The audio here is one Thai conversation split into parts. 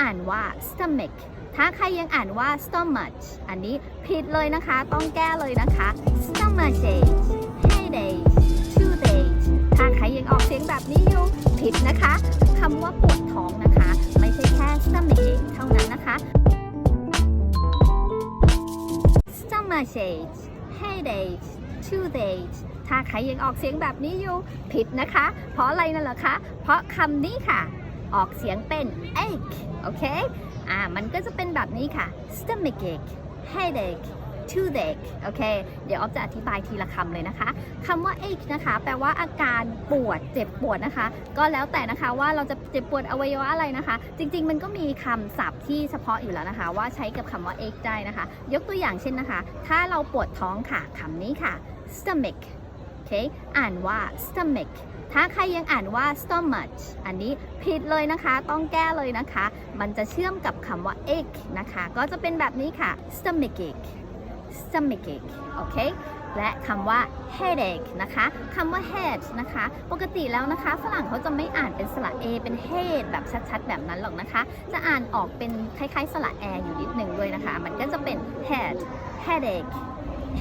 อ่านว่า stomach ถ้าใครยังอ่านว่า stomach อันนี้ผิดเลยนะคะ ต้องแก้เลยนะคะ stomachache headache toothache ถ้าใครยังออกเสียงแบบนี้อยู่ผิดนะคะ คำว่าปวดท้องนะคะ ไม่ใช่แค่ stomachache เท่านั้นนะคะ stomachache headache toothache ถ้าใครยังออกเสียงแบบนี้อยู่ผิดนะคะ เพราะอะไรนั่นเหรอคะ เพราะคำนี้ค่ะ ออกเสียงเป็น ache โอเค อ่า มันก็จะเป็นแบบนี้ค่ะ stomach ache headache toothache โอเค เดี๋ยวออฟจะอธิบายทีละคำเลยนะคะ คำว่า ache นะคะ แปลว่าอาการปวด เจ็บปวดนะคะ ก็แล้วแต่นะคะว่าเราจะเจ็บปวดอวัยวะอะไรนะคะ จริง ๆ มันก็มีคำศัพท์ที่เฉพาะอยู่แล้วนะคะ ว่าใช้กับคำว่า ache ได้นะคะ ยกตัวอย่างเช่นนะคะ ถ้าเราปวดท้องค่ะ คำนี้ค่ะ stomach เค อ่านว่า stomach ถ้าใครยังอ่านว่า stomach อันนี้ผิดเลยนะคะ ต้องแก้เลยนะคะ มันจะเชื่อมกับคำว่า ache นะคะ ก็จะเป็นแบบนี้ค่ะ stomach ache stomach ache โอเคและคำว่า headache นะคะคำว่า head นะคะ ปกติแล้วนะคะ ฝรั่งเขาจะไม่อ่านเป็นสระ a เป็น head แบบชัดๆ แบบนั้นหรอกนะคะ จะอ่านออกเป็นคล้ายๆ สระ a อยู่นิดหนึ่งด้วยนะคะ มันก็จะเป็น head headache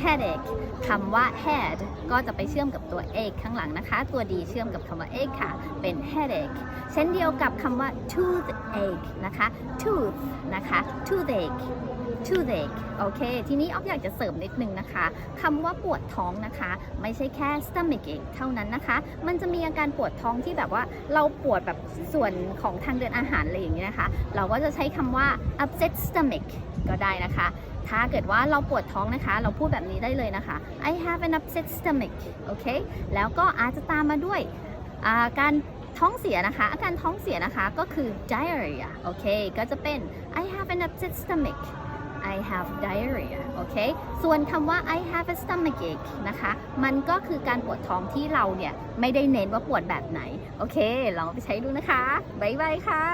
headache คำว่า head ก็จะไปเชื่อมกับตัว a ข้างหลังนะคะ ตัว d เชื่อมกับคำว่า a ค่ะ เป็น headache เช่นเดียวกับคำว่า toothache นะคะ tooth นะคะ toothache toothache โอเค ทีนี้ออฟอยากจะเสริมนิดนึงนะคะคำว่าปวดท้องนะคะ ไม่ใช่แค่ stomach ache เท่านั้นนะคะ มันจะมีอาการปวดท้องที่แบบว่าเราปวดแบบส่วนของทางเดินอาหารอะไรอย่างนี้นะคะ เราก็จะใช้คำว่า upset stomach ก็ได้นะคะ ถ้าเกิดว่าเราปวดท้องนะคะ เราพูดแบบนี้ได้เลยนะคะ I have an upset stomach โอเค แล้วก็อาจจะตามมาด้วยอาการท้องเสียนะคะ อาการท้องเสียนะคะก็คือ diarrhea โอเค ก็จะเป็น I have an upset stomach I have diarrhea โอเค ส่วนคำว่า I have a stomach ache นะคะ มันก็คือการปวดท้องที่เราเนี่ย ไม่ได้เน้นว่าปวดแบบไหน โอเค ลองเอาไปใช้ดูนะคะ บ๊ายบายค่ะ